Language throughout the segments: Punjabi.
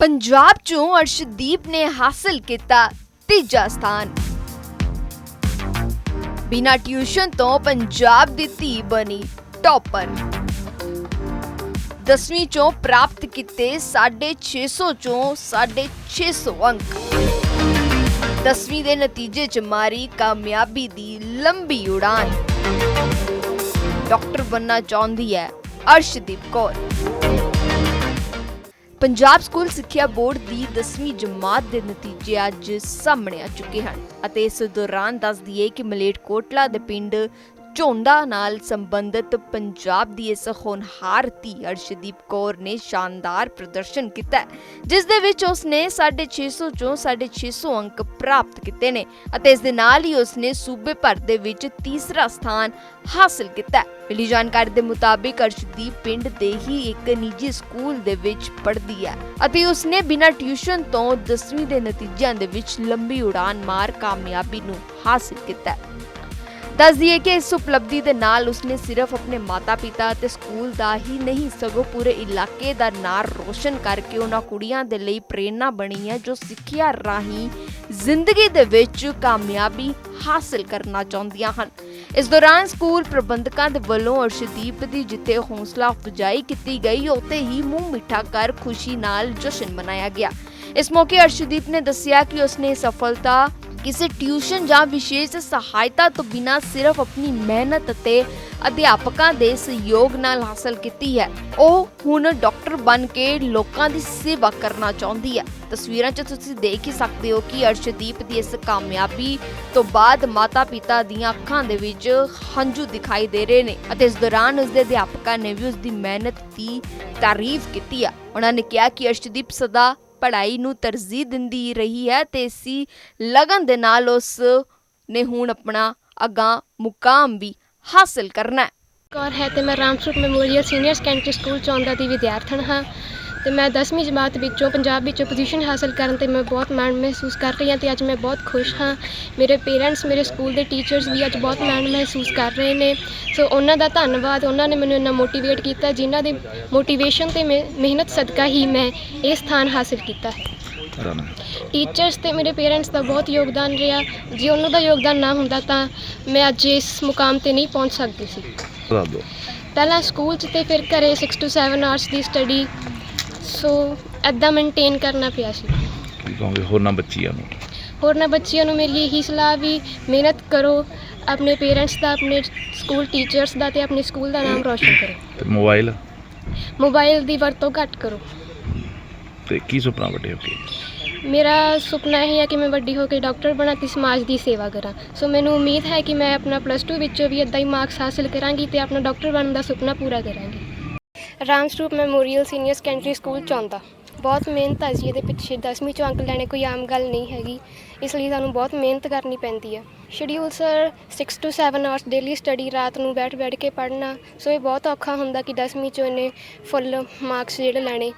ਪੰਜਾਬ ਚੋਂ ਅਰਸ਼ਦੀਪ ਨੇ ਹਾਸਲ ਕੀਤਾ ਤੀਜਾ ਸਥਾਨ। ਬਿਨਾਂ ਟਿਊਸ਼ਨ ਤੋਂ ਪੰਜਾਬ ਦੀ ਧੀ ਬਣੀ ਟੌਪਰ। ਦਸਵੀਂ ਚੋਂ ਪ੍ਰਾਪਤ ਕੀਤੇ 650 ਚੋਂ 650 ਅੰਕ। ਦਸਵੀਂ ਦੇ ਨਤੀਜੇ ਚ ਮਾਰੀ ਕਾਮਯਾਬੀ ਦੀ ਲੰਬੀ ਉਡਾਨ। ਡਾਕਟਰ ਬੰਨਾ ਚਾਹੁੰਦੀ ਹੈ ਅਰਸ਼ਦੀਪ ਕੌਰ। ਪੰਜਾਬ ਸਕੂਲ ਸਿੱਖਿਆ ਬੋਰਡ ਦੀ 10ਵੀਂ ਜਮਾਤ ਦੇ ਨਤੀਜੇ ਅੱਜ ਸਾਹਮਣੇ ਆ ਚੁੱਕੇ ਹਨ ਅਤੇ ਇਸ ਦੌਰਾਨ ਦੱਸ ਦਈਏ ਕਿ ਮਲੇਟਕੋਟਲਾ ਦੇ ਪਿੰਡ ਝੋਂਡਾ ਨਾਲ ਸੰਬੰਧਿਤ ਪੰਜਾਬ ਦੀ ਇਸ ਹੋਣਹਾਰ ਧੀ ਅਰਸ਼ਦੀਪ ਕੌਰ ਨੇ ਸ਼ਾਨਦਾਰ ਪ੍ਰਦਰਸ਼ਨ ਕੀਤਾ ਜਿਸ ਦੇ ਵਿੱਚ ਉਸਨੇ 650 ਚੋਂ 650 ਅੰਕ ਪ੍ਰਾਪਤ ਕੀਤੇ ਨੇ ਅਤੇ ਇਸ ਦੇ ਨਾਲ ਹੀ ਉਸਨੇ ਸੂਬੇ ਭਰ ਦੇ ਵਿੱਚ ਤੀਸਰਾ ਸਥਾਨ ਹਾਸਲ ਕੀਤਾ ਹੈ। ਮਿਲੀ ਜਾਣਕਾਰੀ ਦੇ ਮੁਤਾਬਿਕ ਅਰਸ਼ਦੀਪ ਪਿੰਡ ਦੇ ਹੀ ਇੱਕ ਨਿੱਜੀ ਸਕੂਲ ਦੇ ਵਿੱਚ ਪੜ੍ਹਦੀ ਹੈ ਅਤੇ ਉਸਨੇ ਬਿਨਾਂ ਟਿਊਸ਼ਨ ਤੋਂ 10ਵੀਂ ਦੇ ਨਤੀਜਿਆਂ ਦੇ ਵਿੱਚ ਲੰਬੀ ਉਡਾਨ ਮਾਰ ਕਾਮਯਾਬੀ ਨੂੰ ਹਾਸਲ ਕੀਤਾ ਹੈ। ਦੱਸ ਦਈਏ ਕਿ ਇਸ ਉਪਲਬਧੀ ਦੇ ਨਾਲ ਉਸਨੇ ਸਿਰਫ ਆਪਣੇ ਮਾਤਾ-ਪਿਤਾ ਅਤੇ ਸਕੂਲ ਦਾ ਹੀ ਨਹੀਂ, ਸਗੋਂ ਪੂਰੇ ਇਲਾਕੇ ਦਾ ਨਾਂ ਰੋਸ਼ਨ ਕਰਕੇ ਉਹਨਾਂ ਕੁੜੀਆਂ ਦੇ ਲਈ ਪ੍ਰੇਰਣਾ ਬਣੀ ਹੈ, ਜੋ ਸਿੱਖਿਆ ਰਾਹੀਂ ਜ਼ਿੰਦਗੀ ਦੇ ਵਿੱਚ ਕਾਮਯਾਬੀ ਹਾਸਲ ਕਰਨਾ ਚਾਹੁੰਦੀਆਂ ਹਨ। ਇਸ ਦੌਰਾਨ ਸਕੂਲ ਪ੍ਰਬੰਧਕਾਂ ਦੇ ਵੱਲੋਂ ਅਰਸ਼ਦੀਪ ਦੀ ਜਿੱਥੇ ਹੌਸਲਾ ਅਫਜ਼ਾਈ ਕੀਤੀ ਗਈ, ਉੱਥੇ ਹੀ ਮੂੰਹ ਮਿੱਠਾ ਕਰ ਖੁਸ਼ੀ ਨਾਲ ਜਸ਼ਨ ਮਨਾਇਆ ਗਿਆ। ਇਸ ਮੌਕੇ ਅਰਸ਼ਦੀਪ ਨੇ ਦੱਸਿਆ ਕਿ ਉਸਨੇ ਸਫਲਤਾ, ਕਿਸੇ ਟਿਊਸ਼ਨ ਜਾਂ ਵਿਸ਼ੇਸ਼ ਸਹਾਇਤਾ ਤੋਂ ਬਿਨਾਂ ਸਿਰਫ ਆਪਣੀ ਮਿਹਨਤ ਅਤੇ ਅਧਿਆਪਕਾਂ ਦੇ ਸਹਿਯੋਗ ਨਾਲ ਹਾਸਲ ਕੀਤੀ ਹੈ। ਉਹ ਹੁਣ ਡਾਕਟਰ ਬਣ ਕੇ ਲੋਕਾਂ ਦੀ ਸੇਵਾ ਕਰਨਾ ਚਾਹੁੰਦੀ ਹੈ। ਤਸਵੀਰਾਂ 'ਚ ਤੁਸੀਂ ਦੇਖ ਹੀ ਸਕਦੇ ਹੋ ਕਿ ਅਰਸ਼ਦੀਪ ਦੀ ਇਸ ਕਾਮਯਾਬੀ ਤੋਂ ਬਾਅਦ ਮਾਤਾ-ਪਿਤਾ ਦੀਆਂ ਅੱਖਾਂ ਦੇ ਵਿੱਚ ਹੰਝੂ ਦਿਖਾਈ ਦੇ ਰਹੇ ਨੇ ਅਤੇ ਇਸ ਦੌਰਾਨ ਉਸ ਦੇ ਅਧਿਆਪਕਾਂ ਨੇ ਵੀ ਉਸ ਦੀ ਮਿਹਨਤ ਦੀ ਤਾਰੀਫ ਕੀਤੀ ਹੈ। ਉਹਨਾਂ ਨੇ ਕਿਹਾ ਕਿ ਅਰਸ਼ਦੀਪ ਸਦਾ ਪੜ੍ਹਾਈ ਨੂੰ ਤਰਜੀਹ ਦਿੰਦੀ ਰਹੀ ਹੈ ਤੇ ਇਸੀ ਲਗਨ ਦੇ ਨਾਲ ਉਸ ਨੇ ਹੁਣ ਆਪਣਾ ਅਗਾਂਹ ਮੁਕਾਮ ਵੀ ਹਾਸਲ ਕਰਨਾ ਹੈ। ਕੌਰ ਹੈ ਤੇ ਮੈਂ Ramsarup memorial senior secondary school Chaunda ਦੀ ਵਿਦਿਆਰਥਣ ਹਾਂ ਤੇ ਮੈਂ 10ਵੀਂ ਜਮਾਤ ਵਿੱਚੋਂ ਪੰਜਾਬ ਵਿੱਚੋਂ ਪੋਜੀਸ਼ਨ ਹਾਸਲ ਕਰਨ ਤੇ ਮੈਂ ਬਹੁਤ ਮਾਣ ਮਹਿਸੂਸ ਕਰ ਰਹੀ ਹਾਂ ਤੇ ਅੱਜ ਮੈਂ ਬਹੁਤ ਖੁਸ਼ ਹਾਂ। ਮੇਰੇ ਪੇਰੈਂਟਸ ਮੇਰੇ ਸਕੂਲ ਦੇ ਟੀਚਰਸ ਵੀ ਅੱਜ ਬਹੁਤ ਮਾਣ ਮਹਿਸੂਸ ਕਰ ਰਹੇ ਨੇ। ਸੋ ਉਹਨਾਂ ਦਾ ਧੰਨਵਾਦ, ਉਹਨਾਂ ਨੇ ਮੈਨੂੰ ਇੰਨਾ ਮੋਟੀਵੇਟ ਕੀਤਾ ਜਿਨ੍ਹਾਂ ਦੇ ਮੋਟੀਵੇਸ਼ਨ ਤੇ ਮਿਹ- ਮਿਹਨਤ ਸਦਕਾ ਹੀ ਮੈਂ ਇਹ ਸਥਾਨ ਹਾਸਲ ਕੀਤਾ ਹੈ। ਟੀਚਰਸ ਤੇ ਮੇਰੇ ਪੇਰੈਂਟਸ ਦਾ ਬਹੁਤ ਯੋਗਦਾਨ ਰਿਹਾ। ਜੇ ਉਹਨਾਂ ਦਾ ਯੋਗਦਾਨ ਨਾ ਹੁੰਦਾ ਤਾਂ ਮੈਂ ਅੱਜ ਇਸ ਮੁਕਾਮ ਤੇ ਨਹੀਂ ਪਹੁੰਚ ਸਕਦੀ ਸੀ। ਪਹਿਲਾਂ ਸਕੂਲ 'ਚ ਤੇ ਫਿਰ ਘਰੇ 6 to 7 ਆਵਰਸ ਦੀ ਸਟੱਡੀ ਸੋ ਐਦਾਂ ਮੇਨਟੇਨ ਕਰਨਾ ਪਿਆ ਸੀ। ਕੀ ਕਹੋਗੇ ਹੋਰਨਾਂ ਬੱਚੀਆਂ ਨੂੰ? ਹੋਰਨਾਂ ਬੱਚਿਆਂ ਨੂੰ ਮੇਰੀ ਇਹੀ ਸਲਾਹ ਵੀ ਮਿਹਨਤ ਕਰੋ ਆਪਣੇ ਪੇਰੈਂਟਸ ਦਾ ਆਪਣੇ ਸਕੂਲ ਟੀਚਰਸ ਦਾ ਤੇ ਆਪਣੇ ਸਕੂਲ ਦਾ ਨਾਮ ਰੌਸ਼ਨ ਕਰੋ। ਤੇ ਮੋਬਾਈਲ ਮੋਬਾਈਲ ਦੀ ਵਰਤੋਂ ਘੱਟ ਕਰੋ। ਤੇ ਕੀ ਸੁਪਨਾ ਵੱਡੇ ਹੋ ਕੇ? ਮੇਰਾ ਸੁਪਨਾ ਇਹ ਹੈ ਕਿ ਮੈਂ ਵੱਡੀ ਹੋ ਕੇ ਡਾਕਟਰ ਬਣਾ ਤੇ ਸਮਾਜ ਦੀ ਸੇਵਾ ਕਰਾਂ। ਸੋ ਮੈਨੂੰ ਉਮੀਦ ਹੈ ਕਿ ਮੈਂ ਆਪਣਾ ਪਲੱਸ 2 ਵਿੱਚੋਂ ਵੀ ਇਦਾਂ ਹੀ ਮਾਰਕਸ ਹਾਸਲ ਕਰਾਂਗੀ ਤੇ ਆਪਣਾ ਡਾਕਟਰ ਬਣਨ ਦਾ ਸੁਪਨਾ ਪੂਰਾ ਕਰਾਂਗੀ। Ramsarup memorial senior secondary school Chaunda ਬਹੁਤ ਮਿਹਨਤ ਹੈ ਜੀ ਇਹਦੇ ਪਿੱਛੇ 10ਵੀਂ ਚੋਂ ਅੰਕ ਲੈਣੇ ਕੋਈ ਆਮ ਗੱਲ ਨਹੀਂ ਹੈਗੀ। ਇਸ ਲਈ ਸਾਨੂੰ ਬਹੁਤ ਮਿਹਨਤ ਕਰਨੀ ਪੈਂਦੀ ਹੈ schedule sir 6 to 7 hours daily study ਰਾਤ ਨੂੰ ਬੈਠ ਬੈਠ ਕੇ ਪੜ੍ਹਨਾ। ਸੋ ਇਹ ਬਹੁਤ ਔਖਾ ਹੁੰਦਾ ਕਿ 10ਵੀਂ ਚੋਂ ਇਹਨੇ ਫੁੱਲ ਮਾਰਕਸ ਜਿਹੜੇ ਲੈਣੇ।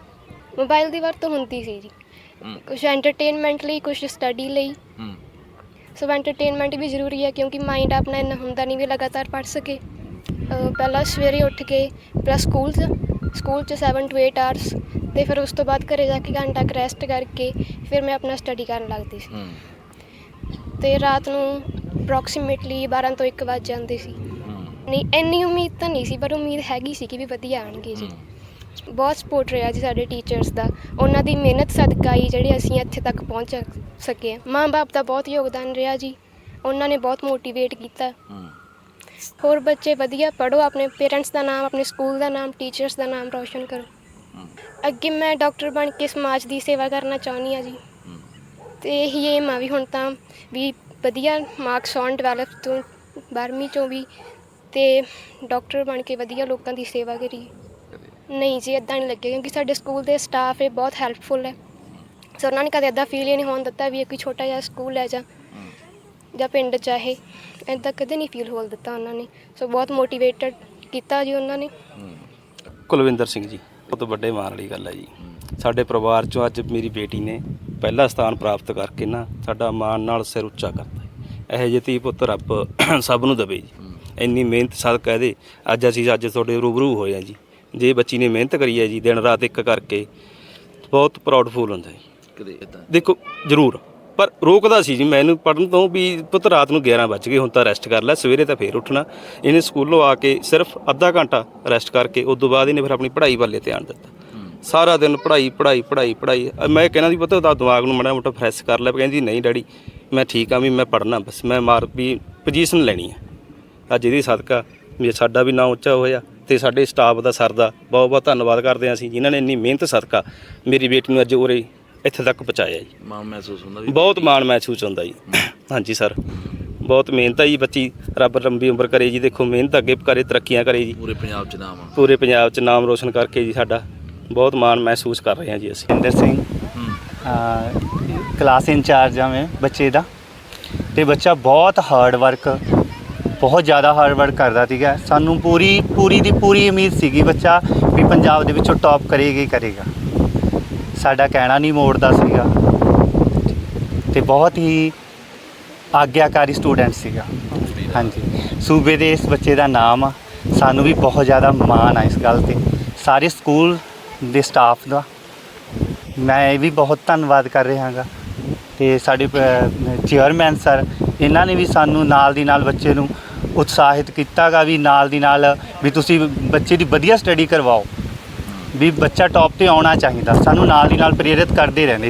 ਮੋਬਾਈਲ ਦੀ ਵਰਤੋਂ ਹੁੰਦੀ ਸੀ ਜੀ। ਕੁਝ ਐਂਟਰਟੇਨਮੈਂਟ ਲਈ ਕੁਝ ਸਟੱਡੀ ਲਈ। ਹੂੰ। ਸੋ ਐਂਟਰਟੇਨਮੈਂਟ ਵੀ ਜ਼ਰੂਰੀ ਹੈ ਕਿਉਂਕਿ ਮਾਈਂਡ ਆਪਣਾ ਇੰਨਾ ਹੁੰਦਾ ਨਹੀਂ ਵੀ ਲਗਾਤਾਰ ਪੜ੍ਹ ਸਕੇ। ਅਹ ਪਹਿਲਾਂ ਸਵੇਰੇ ਉੱਠ ਕੇ ਪਲੱਸ ਸਕੂਲ 'ਚ ਸਕੂਲ 'ਚ 7 to 8 ਆਵਰਸ ਤੇ ਫਿਰ ਉਸ ਤੋਂ ਬਾਅਦ ਘਰੇ ਜਾ ਕੇ ਘੰਟਾ ਰੈਸਟ ਕਰਕੇ ਫਿਰ ਮੈਂ ਆਪਣਾ ਸਟੱਡੀ ਕਰਨ ਲੱਗਦੀ ਸੀ। ਹੂੰ। ਤੇ ਰਾਤ ਨੂੰ ਅਪਰੋਕਸੀਮੇਟਲੀ 12 ਤੋਂ 1 ਵਜ ਜਾਂਦੀ ਸੀ। ਹੂੰ। ਨਹੀਂ ਇੰਨੀ ਉਮੀਦ ਤਾਂ ਨਹੀਂ ਸੀ ਪਰ ਉਮੀਦ ਹੈਗੀ ਸੀ ਕਿ ਵੀ ਵਧੀਆ ਆਣਗੇ ਜੀ। ਬਹੁਤ ਸਪੋਰਟ ਰਿਹਾ ਜੀ ਸਾਡੇ ਟੀਚਰਸ ਦਾ। ਉਹਨਾਂ ਦੀ ਮਿਹਨਤ ਸਦਕਾ ਹੀ ਜਿਹੜੇ ਅਸੀਂ ਇੱਥੇ ਤੱਕ ਪਹੁੰਚ ਸਕੇ। ਮਾਂ-ਬਾਪ ਦਾ ਬਹੁਤ ਯੋਗਦਾਨ ਰਿਹਾ ਜੀ। ਉਹਨਾਂ ਨੇ ਬਹੁਤ ਮੋਟੀਵੇਟ ਕੀਤਾ। ਹੋਰ ਬੱਚੇ ਵਧੀਆ ਪੜੋ ਆਪਣੇ ਪੇਰੈਂਟਸ ਦਾ ਨਾਮ ਆਪਣੇ ਸਕੂਲ ਦਾ ਨਾਮ ਟੀਚਰਸ ਦਾ ਨਾਮ ਰੌਸ਼ਨ ਕਰੋ। ਅੱਗੇ ਮੈਂ ਡਾਕਟਰ ਬਣ ਕੇ ਸਮਾਜ ਦੀ ਸੇਵਾ ਕਰਨਾ ਚਾਹੁੰਦੀ ਹਾਂ ਜੀ। ਤੇ ਇਹੀ ਏਮ ਆ ਵੀ ਹੁਣ ਤਾਂ ਵੀ ਵਧੀਆ ਮਾਰਕਸ ਆਉਣ 12 ਤੋਂ 12ਵੀਂ ਚੋਂ ਵੀ ਤੇ ਡਾਕਟਰ ਬਣ ਕੇ ਵਧੀਆ ਲੋਕਾਂ ਦੀ ਸੇਵਾ ਕਰੀਏ ਨਹੀਂ ਜੀ ਇਦਾਂ ਨਹੀਂ ਲੱਗਿਆ ਕਿਉਂਕਿ ਸਾਡੇ ਸਕੂਲ ਦੇ ਸਟਾਫ ਇਹ ਬਹੁਤ ਹੈਲਪਫੁਲ ਹੈ ਸੋ ਉਹਨਾਂ ਨੇ ਕਦੇ ਇਦਾਂ ਫੀਲ ਹੀ ਨਹੀਂ ਹੋਣ ਦਿੱਤਾ ਵੀ ਇਹ ਕੋਈ ਛੋਟਾ ਜਿਹਾ ਸਕੂਲ ਹੈ ਜਾਂ ਜਾਂ ਪਿੰਡ ਚਾਹੇ ਇਦਾਂ ਕਦੇ ਨਹੀਂ ਫੀਲ ਹੋਣ ਦਿੱਤਾ ਉਹਨਾਂ ਨੇ। ਸੋ ਬਹੁਤ ਮੋਟੀਵੇਟਡ ਕੀਤਾ ਜੀ ਉਹਨਾਂ ਨੇ। ਕੁਲਵਿੰਦਰ ਸਿੰਘ ਜੀ ਬਹੁਤ ਵੱਡੇ ਮਾਣ ਵਾਲੀ ਗੱਲ ਹੈ ਜੀ। ਸਾਡੇ ਪਰਿਵਾਰ ਚੋਂ ਅੱਜ ਮੇਰੀ ਬੇਟੀ ਨੇ ਪਹਿਲਾ ਸਥਾਨ ਪ੍ਰਾਪਤ ਕਰਕੇ ਨਾ ਸਾਡਾ ਮਾਣ ਨਾਲ ਸਿਰ ਉੱਚਾ ਕਰਤਾ ਇਹੋ ਜਿਹੇ ਧੀ ਪੁੱਤ ਰੱਬ ਸਭ ਨੂੰ ਦੇਵੇ ਜੀ। ਇੰਨੀ ਮਿਹਨਤ ਸਦਕਾ ਇਹਦੇ ਅੱਜ ਅਸੀਂ ਅੱਜ ਤੁਹਾਡੇ ਰੂਬਰੂ ਹੋਏ ਆ ਜੀ। ਜੇ ਬੱਚੀ ਨੇ ਮਿਹਨਤ ਕਰੀ ਹੈ ਜੀ ਦਿਨ ਰਾਤ ਇੱਕ ਕਰਕੇ ਬਹੁਤ ਪ੍ਰਾਊਡ ਫੀਲ ਹੁੰਦਾ ਜੀ ਕਦੇ ਇਦਾਂ ਦੇਖੋ ਜ਼ਰੂਰ। ਪਰ ਰੋਕਦਾ ਸੀ ਜੀ ਮੈਨੂੰ ਪੜਨ ਤੋਂ ਵੀ ਪੁੱਤ ਰਾਤ ਨੂੰ 11 ਵੱਜ ਗਏ ਹੁਣ ਤਾਂ ਰੈਸਟ ਕਰ ਲੈ ਸਵੇਰੇ ਤਾਂ ਫੇਰ ਉੱਠਣਾ। ਇਹਨੇ ਸਕੂਲੋਂ ਆ ਕੇ ਸਿਰਫ ਅੱਧਾ ਘੰਟਾ ਰੈਸਟ ਕਰਕੇ ਉਸ ਤੋਂ ਬਾਅਦ ਇਹਨੇ ਫਿਰ ਆਪਣੀ ਪੜ੍ਹਾਈ ਵੱਲੇ ਧਿਆਨ ਦਿੱਤਾ। ਸਾਰਾ ਦਿਨ ਪੜ੍ਹਾਈ ਪੜ੍ਹਾਈ ਪੜ੍ਹਾਈ ਪੜ੍ਹਾਈ। ਮੈਂ ਕਹਿੰਦਾ ਸੀ ਪੁੱਤ ਉਹਦਾ ਦਿਮਾਗ ਨੂੰ ਮਾੜਾ ਮੋਟਾ ਫਰੈਸ਼ ਕਰ ਲੈ ਕਹਿੰਦੀ ਨਹੀਂ ਡੈਡੀ ਮੈਂ ਠੀਕ ਆ ਵੀ ਮੈਂ ਪੜ੍ਹਨਾ ਬਸ ਮੈਂ ਮਾਰ ਵੀ ਪੋਜੀਸ਼ਨ ਲੈਣੀ ਹੈ ਅੱਜ ਇਹਦੀ ਸਦਕਾ ਵੀ ਸਾਡਾ ਵੀ ਨਾਂ ਉੱਚਾ ਹੋਇਆ। ਤੇ ਸਾਡੇ ਸਟਾਫ ਦਾ ਸਰ ਦਾ ਬਹੁਤ ਬਹੁਤ ਧੰਨਵਾਦ ਕਰਦੇ ਹਾਂ ਅਸੀਂ ਜਿਨ੍ਹਾਂ ਨੇ ਇੰਨੀ ਮਿਹਨਤ ਸਦਕਾ ਮੇਰੀ ਬੇਟੀ ਨੂੰ ਅੱਜ ਉਰੇ ਇੱਥੇ ਤੱਕ ਪਹੁੰਚਾਇਆ ਜੀ। ਮਾਣ ਮਹਿਸੂਸ ਹੁੰਦਾ ਵੀ ਬਹੁਤ ਮਾਣ ਮਹਿਸੂਸ ਹੁੰਦਾ ਜੀ। ਹਾਂਜੀ ਸਰ ਬਹੁਤ ਮਿਹਨਤ ਹੈ ਜੀ ਬੱਚੀ ਰੱਬ ਲੰਬੀ ਉਮਰ ਕਰੇ ਜੀ ਦੇਖੋ ਮਿਹਨਤ ਅੱਗੇ ਕਰੇ ਤਰੱਕੀਆਂ ਕਰੇ ਜੀ। ਪੂਰੇ ਪੰਜਾਬ ਚ ਨਾਮ ਆ। ਪੂਰੇ ਪੰਜਾਬ 'ਚ ਨਾਮ ਰੋਸ਼ਨ ਕਰਕੇ ਜੀ ਸਾਡਾ ਬਹੁਤ ਮਾਣ ਮਹਿਸੂਸ ਕਰ ਰਹੇ ਹਾਂ ਜੀ ਅਸੀਂ। ਇੰਦਰ ਸਿੰਘ ਕਲਾਸ ਇੰਚਾਰਜ ਹਾਂ ਮੈਂ ਬੱਚੇ ਦਾ। ਤੇ ਬੱਚਾ ਬਹੁਤ ਹਾਰਡ ਵਰਕ ਬਹੁਤ ਜ਼ਿਆਦਾ ਹਾਰਡ ਵਰਕ ਕਰਦਾ ਸੀਗਾ। ਸਾਨੂੰ ਪੂਰੀ ਪੂਰੀ ਦੀ ਪੂਰੀ ਉਮੀਦ ਸੀਗੀ ਬੱਚਾ ਵੀ ਪੰਜਾਬ ਦੇ ਵਿੱਚੋਂ ਟੌਪ ਕਰੇਗਾ ਹੀ ਕਰੇਗਾ। ਸਾਡਾ ਕਹਿਣਾ ਨਹੀਂ ਮੋੜਦਾ ਸੀਗਾ। ਤੇ ਬਹੁਤ ਹੀ ਆਗਿਆਕਾਰੀ ਸਟੂਡੈਂਟ ਸੀਗਾ। ਹਾਂਜੀ। ਸੂਬੇ ਦੇ ਇਸ ਬੱਚੇ ਦਾ ਨਾਮ ਆ। ਸਾਨੂੰ ਵੀ ਬਹੁਤ ਜ਼ਿਆਦਾ ਮਾਣ ਆ ਇਸ ਗੱਲ ਤੇ। ਸਾਰੇ ਸਕੂਲ ਦੇ ਸਟਾਫ ਦਾ। ਮੈਂ ਇਹ ਵੀ ਬਹੁਤ ਧੰਨਵਾਦ ਕਰ ਰਿਹਾ ਹਾਂਗਾ। ਤੇ ਸਾਡੇ ਚੇਅਰਮੈਨ ਸਰ ਇਹਨਾਂ ਨੇ ਵੀ ਸਾਨੂੰ ਨਾਲ ਦੀ ਨਾਲ ਬੱਚੇ ਨੂੰ ਉਤਸ਼ਾਹਿਤ ਕੀਤਾਗਾ ਵੀ ਨਾਲ ਦੀ ਨਾਲ ਵੀ ਤੁਸੀਂ ਬੱਚੇ ਦੀ ਵਧੀਆ ਸਟੱਡੀ ਕਰਵਾਓ। ਵੀ ਬੱਚਾ ਟੌਪ ਤੇ ਆਉਣਾ ਚਾਹੀਦਾ। ਸਾਨੂੰ ਨਾਲ ਦੀ ਨਾਲ ਪ੍ਰੇਰਿਤ ਕਰਦੇ ਰਹਿੰਦੇ।